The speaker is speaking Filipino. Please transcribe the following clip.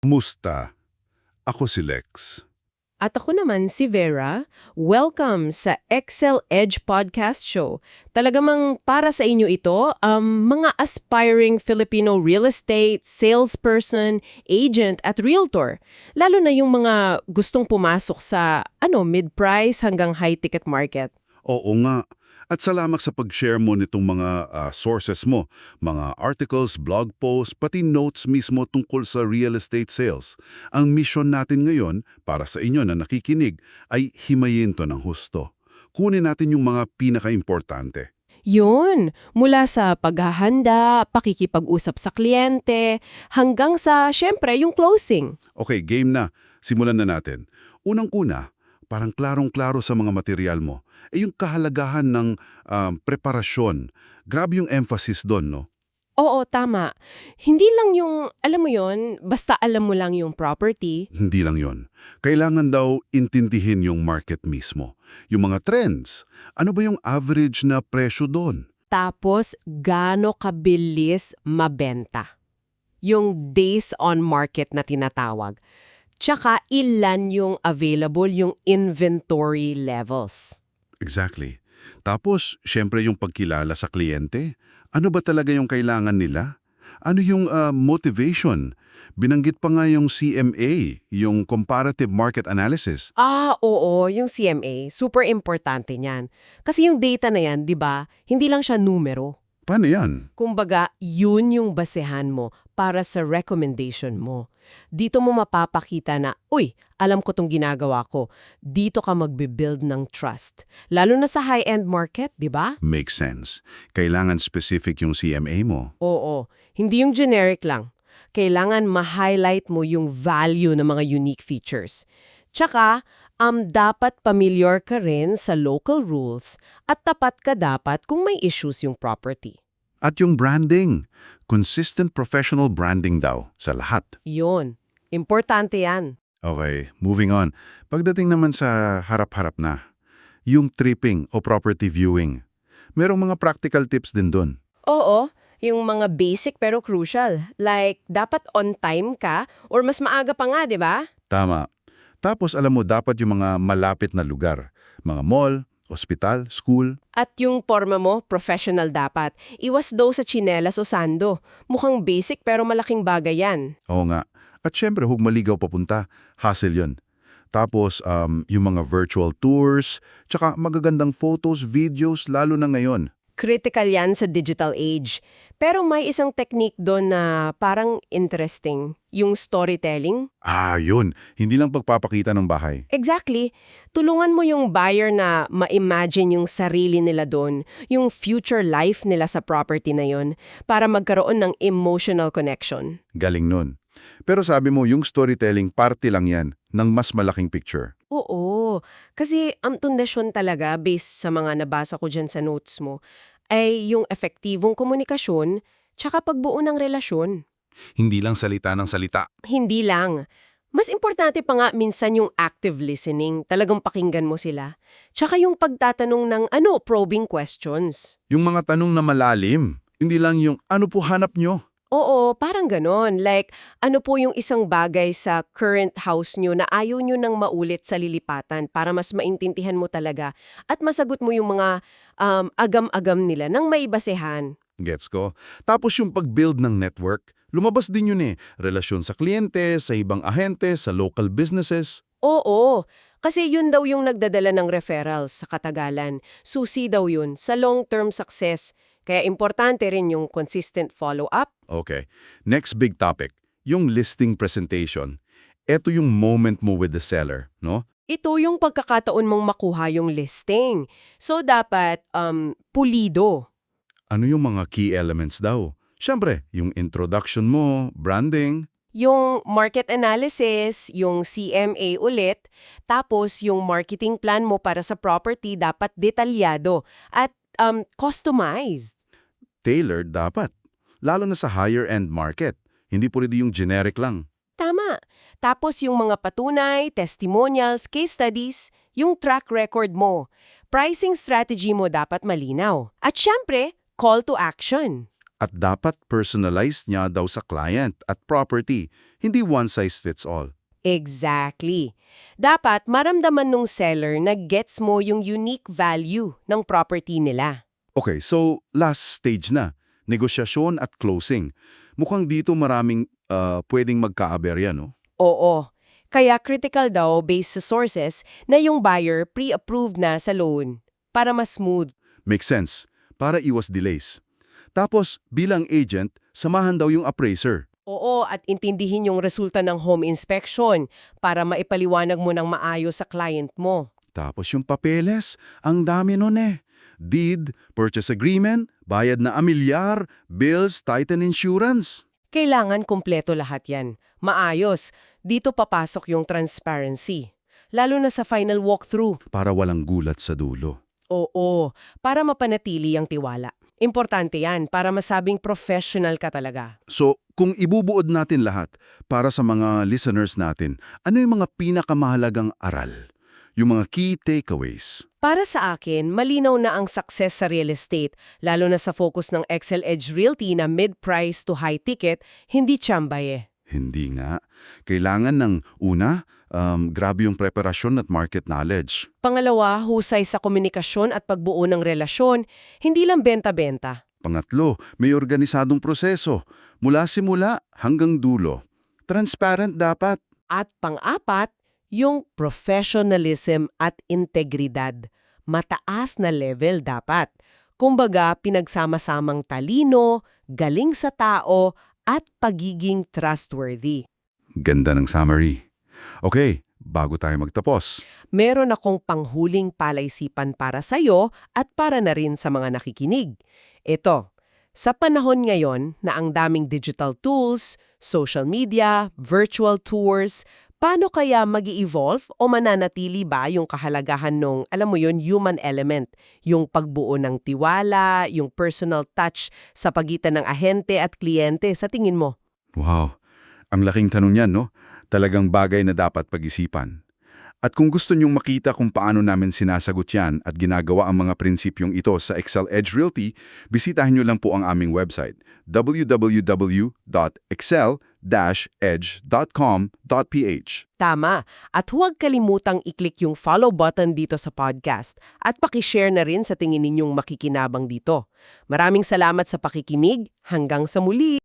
Musta? Ako si Lex. At ako naman si Vera. Welcome sa Excel Edge Podcast Show. Talagamang para sa inyo ito, um, mga aspiring Filipino real estate, salesperson, agent at realtor. Lalo na yung mga gustong pumasok sa ano mid-price hanggang high-ticket market. Oo nga. At salamat sa pag-share mo nitong mga ah, sources mo, mga articles, blog posts, pati notes mismo tungkol sa real estate sales. Ang mission natin ngayon, para sa inyo na nakikinig, ay himayin to ng husto. Kunin natin yung mga pinaka-importante. Yun, mula sa paghahanda, pakikipag-usap sa kliyente, hanggang sa, syempre, yung closing. Okay, game na. Simulan na natin. Unang-una, parang klarong-klaro sa mga material mo, ay yung kahalagahan ng um, preparasyon. Grabe yung emphasis doon, no? Oo, tama. Hindi lang yung, alam mo yon basta alam mo lang yung property. Hindi lang yon. Kailangan daw intindihin yung market mismo. Yung mga trends. Ano ba yung average na presyo doon? Tapos, gaano kabilis mabenta. Yung days on market na tinatawag. Tsaka, ilan yung available, yung inventory levels. Exactly. Tapos, syempre yung pagkilala sa kliyente. Ano ba talaga yung kailangan nila? Ano yung ah, motivation? Binanggit pa nga yung CMA, yung Comparative Market Analysis. Ah, oo, yung CMA, super importante niyan. Kasi yung data na yan, di ba, hindi lang siya numero. Paano yan? Kumbaga, yun yung basehan mo para sa recommendation mo. Dito mo mapapakita na, uy, alam ko tong ginagawa ko. Dito ka magbe-build ng trust. Lalo na sa high-end market, di ba? Makes sense. Kailangan specific yung CMA mo. Oo, hindi yung generic lang. Kailangan ma-highlight mo yung value ng mga unique features. Tsaka, um, dapat familiar ka rin sa local rules at tapat ka dapat kung may issues yung property. At yung branding. Consistent professional branding daw sa lahat. Yun. Importante yan. Okay, moving on. Pagdating naman sa harap-harap na, yung tripping o property viewing. Merong mga practical tips din doon. Oo, yung mga basic pero crucial. Like, dapat on time ka or mas maaga pa nga, di ba? Tama. Tapos alam mo, dapat yung mga malapit na lugar. Mga mall, ospital, school. At yung forma mo, professional dapat. Iwas daw sa chinelas o sando. Mukhang basic pero malaking bagay yan. Oo nga. At syempre, huwag maligaw papunta. Hassle yun. Tapos, um, yung mga virtual tours, tsaka magagandang photos, videos, lalo na ngayon. Critical yan sa digital age. Pero may isang technique doon na parang interesting. Yung storytelling. Ah, yun. Hindi lang pagpapakita ng bahay. Exactly. Tulungan mo yung buyer na ma-imagine yung sarili nila doon, yung future life nila sa property na yon para magkaroon ng emotional connection. Galing nun. Pero sabi mo, yung storytelling, parte lang yan ng mas malaking picture. Oo. Kasi ang tundasyon talaga, based sa mga nabasa ko dyan sa notes mo, ay yung epektibong komunikasyon tsaka pagbuo ng relasyon. Hindi lang salita ng salita. Hindi lang. Mas importante pa nga minsan yung active listening, talagang pakinggan mo sila. Tsaka yung pagtatanong ng ano, probing questions. Yung mga tanong na malalim. Hindi lang yung ano po hanap nyo. Oo, parang ganon. Like, ano po yung isang bagay sa current house nyo na ayaw nyo nang maulit sa lilipatan para mas maintindihan mo talaga at masagot mo yung mga um, agam-agam nila nang maibasehan. Gets ko. Tapos yung pag-build ng network, lumabas din yun eh. Relasyon sa kliyente, sa ibang ahente, sa local businesses. Oo, kasi yun daw yung nagdadala ng referrals sa katagalan. Susi daw yun sa long-term success. Kaya importante rin yung consistent follow-up. Okay. Next big topic, yung listing presentation. Ito yung moment mo with the seller, no? Ito yung pagkakataon mong makuha yung listing. So dapat um, pulido. Ano yung mga key elements daw? Siyempre, yung introduction mo, branding, Yung market analysis, yung CMA ulit, tapos yung marketing plan mo para sa property dapat detalyado at um, customized. Tailored dapat. Lalo na sa higher-end market. Hindi pwede yung generic lang. Tama. Tapos yung mga patunay, testimonials, case studies, yung track record mo. Pricing strategy mo dapat malinaw. At syempre, call to action. At dapat personalized niya daw sa client at property, hindi one size fits all. Exactly. Dapat maramdaman nung seller na gets mo yung unique value ng property nila. Okay, so last stage na, negosyasyon at closing. Mukhang dito maraming ah, pwedeng magkaaberya, no? Oo. Kaya critical daw based sa sources na yung buyer pre-approved na sa loan para mas smooth. Makes sense, para iwas delays. Tapos, bilang agent, samahan daw yung appraiser. Oo, at intindihin yung resulta ng home inspection para maipaliwanag mo ng maayos sa client mo. Tapos yung papeles, ang dami nun eh. Deed, purchase agreement, bayad na amilyar, bills, titan insurance. Kailangan kumpleto lahat yan. Maayos. Dito papasok yung transparency. Lalo na sa final walkthrough. Para walang gulat sa dulo. Oo, para mapanatili ang tiwala. Importante yan para masabing professional ka talaga. So, kung ibubuod natin lahat, para sa mga listeners natin, ano yung mga pinakamahalagang aral? Yung mga key takeaways? Para sa akin, malinaw na ang success sa real estate, lalo na sa focus ng Excel Edge Realty na mid-price to high ticket, hindi tsambay eh. Hindi nga. Kailangan ng una, um, grabe yung preparasyon at market knowledge. Pangalawa, husay sa komunikasyon at pagbuo ng relasyon, hindi lang benta-benta. Pangatlo, may organisadong proseso. Mula simula hanggang dulo. Transparent dapat. At pang-apat, yung professionalism at integridad. Mataas na level dapat. Kumbaga, pinagsama-samang talino, galing sa tao, at pagiging trustworthy. Ganda ng summary. Okay, bago tayo magtapos. Meron akong panghuling palaisipan para sa'yo at para na rin sa mga nakikinig. Ito, sa panahon ngayon na ang daming digital tools, social media, virtual tours, paano kaya mag evolve o mananatili ba yung kahalagahan ng, alam mo yun, human element, yung pagbuo ng tiwala, yung personal touch sa pagitan ng ahente at kliyente sa tingin mo? Wow, ang laking tanong yan, no? Talagang bagay na dapat pag-isipan. At kung gusto nyong makita kung paano namin sinasagot yan at ginagawa ang mga prinsipyong ito sa Excel Edge Realty, bisitahin nyo lang po ang aming website, www.excel-edge.com.ph. Tama. At huwag kalimutang i-click yung follow button dito sa podcast at pakishare na rin sa tingin ninyong makikinabang dito. Maraming salamat sa pakikinig. Hanggang sa muli!